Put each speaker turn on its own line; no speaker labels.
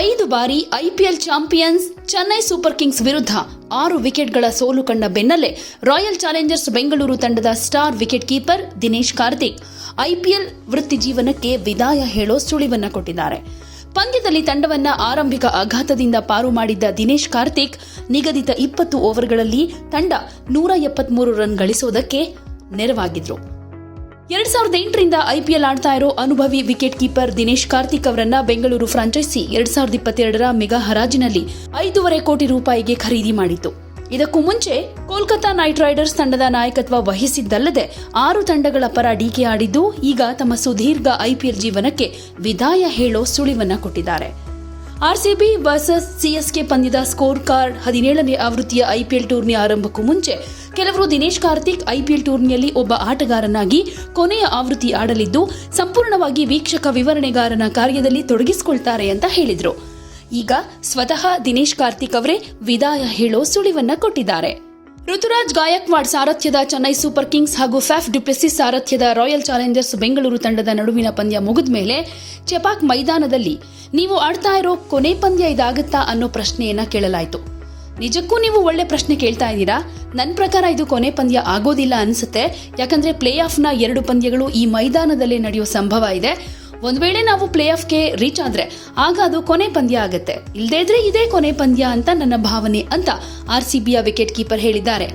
ಐದು ಬಾರಿ IPL champions Chennai super kings ವಿರುದ್ಧ ಆರು ವಿಕೆಟ್ಗಳ ಸೋಲು ಕಂಡ ಬೆನ್ನಲ್ಲೇ ರಾಯಲ್ ಚಾಲೆಂಜರ್ಸ್ ಬೆಂಗಳೂರು ತಂಡದ star wicket keeper Dinesh Karthik IPL ವೃತ್ತಿ ಜೀವನಕ್ಕೆ ವಿದಾಯ ಹೇಳೋ ಸುಳಿವನ್ನ ಕೊಟ್ಟಿದ್ದಾರೆ. ಪಂದ್ಯದಲ್ಲಿ ತಂಡವನ್ನ ಆರಂಭಿಕ ಆಘಾತದಿಂದ ಪಾರು ಮಾಡಿದ್ದ ದಿನೇಶ್ ಕಾರ್ತಿಕ್ ನಿಗದಿತ ಇಪ್ಪತ್ತು ಓವರ್ಗಳಲ್ಲಿ ತಂಡ ನೂರ ಎಪ್ಪತ್ಮೂರು ರನ್ ಗಳಿಸೋದಕ್ಕೆ ನೆರವಾಗಿದ್ರು. ಎರಡ್ ಸಾವಿರದ ಎಂಟರಿಂದ ಐಪಿಎಲ್ ಆಡ್ತಾ ಇರೋ ಅನುಭವಿ ವಿಕೆಟ್ ಕೀಪರ್ ದಿನೇಶ್ ಕಾರ್ತಿಕ್ ಅವರನ್ನ ಬೆಂಗಳೂರು ಫ್ರಾಂಚೈಸಿ ಎರಡ್ ಸಾವಿರದ ಇಪ್ಪತ್ತೆರಡರ ಮೆಗಾ ಹರಾಜಿನಲ್ಲಿ ಐದೂವರೆ ಕೋಟಿ ರೂಪಾಯಿಗೆ ಖರೀದಿ ಮಾಡಿತ್ತು. ಇದಕ್ಕೂ ಮುಂಚೆ ಕೋಲ್ಕತಾ ನೈಟ್ ರೈಡರ್ಸ್ ತಂಡದ ನಾಯಕತ್ವ ವಹಿಸಿದ್ದಲ್ಲದೆ ಆರು ತಂಡಗಳ ಪರ ಡೀಕೆ ಆಡಿದ್ದು, ಈಗ ತಮ್ಮ ಸುದೀರ್ಘ ಐಪಿಎಲ್ ಜೀವನಕ್ಕೆ ವಿದಾಯ ಹೇಳೋ ಸುಳಿವನ್ನ ಕೊಟ್ಟಿದ್ದಾರೆ. ಆರ್ಸಿಬಿ ವರ್ಸಸ್ ಸಿಎಸ್ಕೆ ಪಂದ್ಯದ ಸ್ಕೋರ್ ಕಾರ್ಡ್ ಹದಿನೇಳನೇ ಆವೃತ್ತಿಯ ಐಪಿಎಲ್ ಟೂರ್ನಿ ಆರಂಭಕ್ಕೂ ಮುಂಚೆ ಕೆಲವರು ದಿನೇಶ್ ಕಾರ್ತಿಕ್ ಐಪಿಎಲ್ ಟೂರ್ನಿಯಲ್ಲಿ ಒಬ್ಬ ಆಟಗಾರನಾಗಿ ಕೊನೆಯ ಆವೃತ್ತಿ ಆಡಲಿದ್ದು, ಸಂಪೂರ್ಣವಾಗಿ ವೀಕ್ಷಕ ವಿವರಣೆಗಾರನ ಕಾರ್ಯದಲ್ಲಿ ತೊಡಗಿಸಿಕೊಳ್ತಾರೆ ಅಂತ ಹೇಳಿದರು. ಈಗ ಸ್ವತಃ ದಿನೇಶ್ ಕಾರ್ತಿಕ್ ಅವರೇ ವಿದಾಯ ಹೇಳೋ ಸುಳಿವನ್ನ ಕೊಟ್ಟಿದ್ದಾರೆ. ಋತುರಾಜ್ ಗಾಯಕ್ವಾಡ್ ಸಾರಥ್ಯದ ಚೆನ್ನೈ ಸೂಪರ್ ಕಿಂಗ್ಸ್ ಹಾಗೂ ಫ್ಯಾಫ್ ಡುಪ್ಲೆಸಿ ಸಾರಥ್ಯದ ರಾಯಲ್ ಚಾಲೆಂಜರ್ಸ್ ಬೆಂಗಳೂರು ತಂಡದ ನಡುವಿನ ಪಂದ್ಯ ಮುಗಿದ ಮೇಲೆ ಚೆಪಾಕ್ ಮೈದಾನದಲ್ಲಿ ನೀವು ಆಡ್ತಾ ಇರೋ ಕೊನೆ ಪಂದ್ಯ ಇದಾಗುತ್ತಾ ಅನ್ನೋ ಪ್ರಶ್ನೆಯನ್ನ ಕೇಳಲಾಯಿತು. ನಿಜಕ್ಕೂ ನೀವು ಒಳ್ಳೆ ಪ್ರಶ್ನೆ ಕೇಳ್ತಾ ಇದ್ದೀರಾ? ನನ್ನ ಪ್ರಕಾರ ಇದು ಕೊನೆ ಪಂದ್ಯ ಆಗೋದಿಲ್ಲ ಅನಿಸುತ್ತೆ. ಯಾಕಂದ್ರೆ ಪ್ಲೇ ಆಫ್ನ ಎರಡು ಪಂದ್ಯಗಳು ಈ ಮೈದಾನದಲ್ಲೇ ನಡೆಯೋ ಸಂಭವ ಇದೆ. ಒಂದ್ ವೇಳೆ ನಾವು ಪ್ಲೇ ಆಫ್ಗೆ ರೀಚ್ ಆದ್ರೆ ಆಗ ಅದು ಕೊನೆ ಪಂದ್ಯ ಆಗುತ್ತೆ. ಇಲ್ದೇ ಇದ್ರೆ ಇದೇ ಕೊನೆ ಪಂದ್ಯ ಅಂತ ನನ್ನ ಭಾವನೆ ಅಂತ ಆರ್ ಸಿ ಬಿಯ ವಿಕೆಟ್ ಕೀಪರ್ ಹೇಳಿದ್ದಾರೆ.